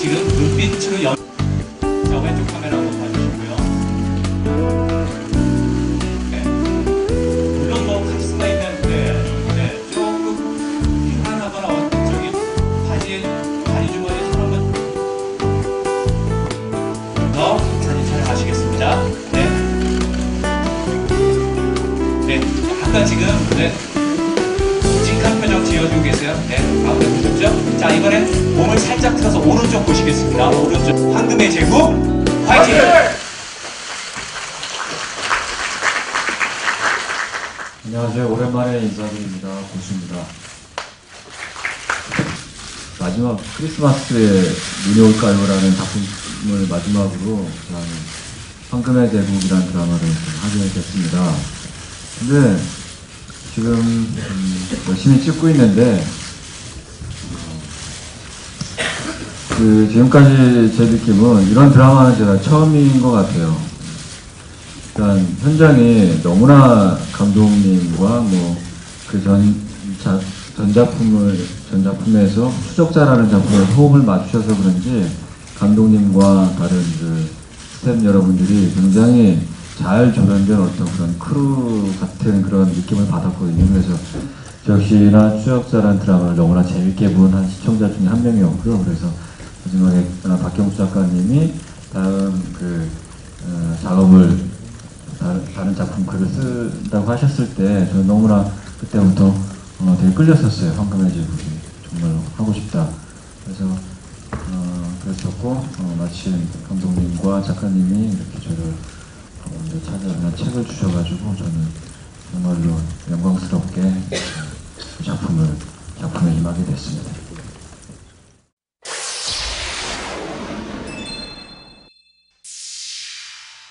지금 눈빛으로 연. 자 왼쪽 카메라 한번 봐주시고요. 네. 물론 뭐 카리스마 있는 네, 네 조금 편안하거나 어- 저기 바지 주머니에 손 한번 더 사진 촬영하시겠습니다. 네. 네, 아까 지금 네. 지어주고 계세요. 네, 가운데 보셨죠? 자, 이번엔 몸을 살짝 틀어서 오른쪽 보시겠습니다. 오른쪽. 황금의 제국, 화이팅! 안녕하세요. 오랜만에 인사드립니다. 고수입니다. 마지막 크리스마스에 눈이 올까요라는 작품을 마지막으로 저는 황금의 대국이라는 드라마를 좀 하게 됐습니다. 근데 지금 음, 열심히 찍고 있는데 어, 그 지금까지 제 느낌은 이런 드라마는 제가 처음인 것 같아요. 일단 현장에 너무나 감독님과 뭐 그 전 전작품을 전작품에서 수족자라는 작품에 호흡을 맞추셔서 그런지 감독님과 다른 그 스태프 여러분들이 굉장히 잘 조련된 어떤 그런 크루 같은 그런 느낌을 받았거든요. 그래서 저 역시나 추적자라는 드라마를 너무나 재밌게 본 한 시청자 중에 한 명이었고요. 그래서 마지막에 아, 박경수 작가님이 다음 그 어, 작업을 다른, 다른 작품 글을 쓴다고 하셨을 때 저는 너무나 그때부터 어, 되게 끌렸었어요. 황금의 제국이 정말로 하고 싶다. 그래서 어, 그랬었고 어, 마침 감독님과 작가님이 이렇게 저를 어, 이제 찾아나 책을 주셔가지고 저는 정말로 영광스럽게 그 작품을 작품에 임하게 됐습니다.